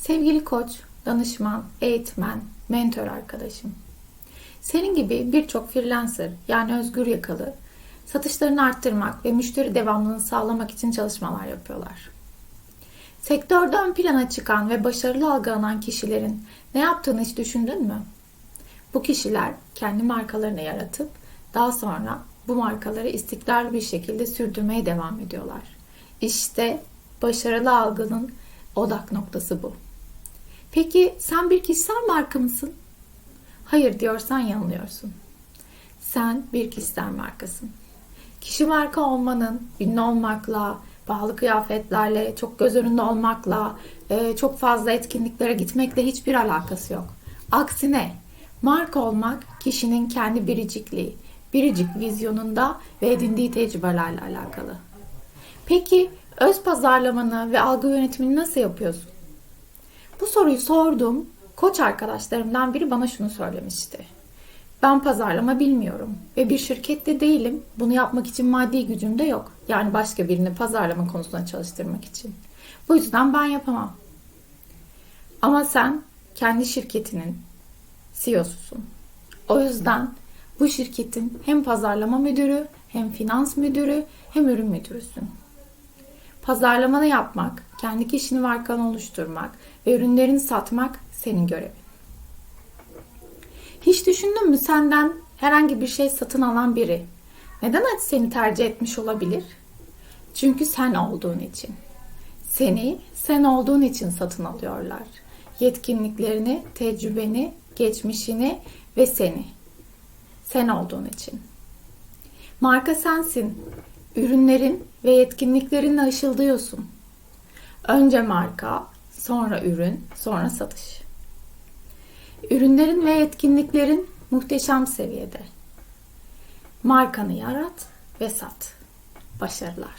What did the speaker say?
Sevgili koç, danışman, eğitmen, mentor arkadaşım. Senin gibi birçok freelancer yani özgür yakalı satışlarını arttırmak ve müşteri devamlılığını sağlamak için çalışmalar yapıyorlar. Sektörde ön plana çıkan ve başarılı algılanan kişilerin ne yaptığını hiç düşündün mü? Bu kişiler kendi markalarını yaratıp daha sonra bu markaları istikrarlı bir şekilde sürdürmeye devam ediyorlar. İşte başarılı algının odak noktası bu. Peki sen bir kişisel marka mısın? Hayır diyorsan yanılıyorsun. Sen bir kişisel markasın. Kişi marka olmanın ünlü olmakla, pahalı kıyafetlerle, çok göz önünde olmakla, e, çok fazla etkinliklere gitmekle hiçbir alakası yok. Aksine marka olmak kişinin kendi biricikliği, biricik vizyonunda ve edindiği tecrübelerle alakalı. Peki öz pazarlamanı ve algı yönetimini nasıl yapıyorsun? Bu soruyu sordum. Koç arkadaşlarımdan biri bana şunu söylemişti. Ben pazarlama bilmiyorum ve bir şirkette değilim. Bunu yapmak için maddi gücüm de yok. Yani başka birini pazarlama konusunda çalıştırmak için. Bu yüzden ben yapamam. Ama sen kendi şirketinin CEO'susun. O yüzden bu şirketin hem pazarlama müdürü, hem finans müdürü, hem ürün müdürüsün. Pazarlamanı yapmak, kendi kişini markanı oluşturmak ve ürünlerini satmak senin görevin. Hiç düşündün mü senden herhangi bir şey satın alan biri neden seni tercih etmiş olabilir? Çünkü sen olduğun için. Seni sen olduğun için satın alıyorlar. Yetkinliklerini, tecrübeni, geçmişini ve seni. Sen olduğun için. Marka sensin. Ürünlerin ve yetkinliklerinle ışıldıyorsun. Önce marka, sonra ürün, sonra satış. Ürünlerin ve yetkinliklerin muhteşem seviyede. Markanı yarat ve sat. Başarılar.